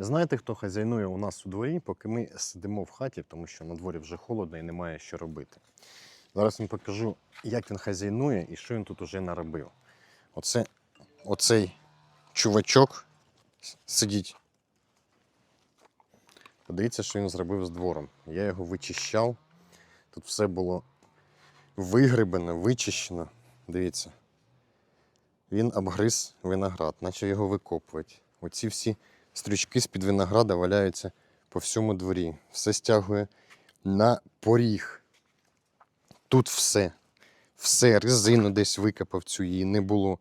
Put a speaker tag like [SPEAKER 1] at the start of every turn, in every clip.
[SPEAKER 1] Знаєте, хто хазяйнує у нас у дворі, поки ми сидимо в хаті, тому що на дворі вже холодно і немає що робити. Зараз вам покажу, як він хазяйнує і що він тут уже наробив. Оце, оцей чувачок сидіть. Подивіться, що він зробив з двором. Я його вичищав. Тут все було вигребено, вичищено. Дивіться. Він обгриз виноград, почав його викопувати. Оці всі стрючки з-під винограда валяються по всьому дворі. Все стягує на поріг. Тут все. Все, резину десь викопав цю її не було.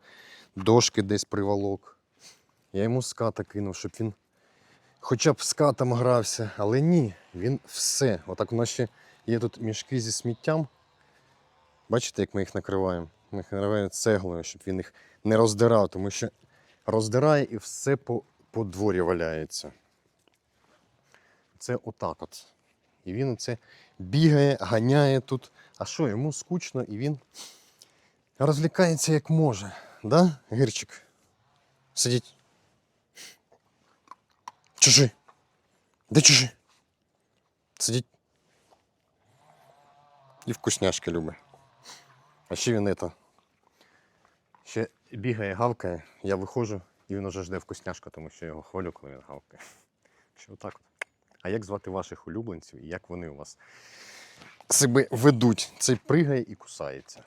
[SPEAKER 1] Дошки десь приволок. Я йому ската кинув, щоб він хоча б скатом грався, але ні, він все. Отак у нас ще є тут мішки зі сміттям. Бачите, як ми їх накриваємо? Ми їх накриваємо цеглою, щоб він їх не роздирав, тому що роздирає і все по, по дворі валяється. Це отак от. І він оце бігає, ганяє тут. А що, йому скучно і він розвлікається як може. Да, Гірчик? Сидіть. Чужі. Де чужі? Сидіть. І вкусняшки любить. А ще він это. Ще бігає, гавкає, я виходжу, і він уже жде вкусняшка, тому що його хвалю, коли він гавкає. Що отак. от. А як звати ваших улюбленців і як вони у вас себе ведуть? Цей пригає і кусається.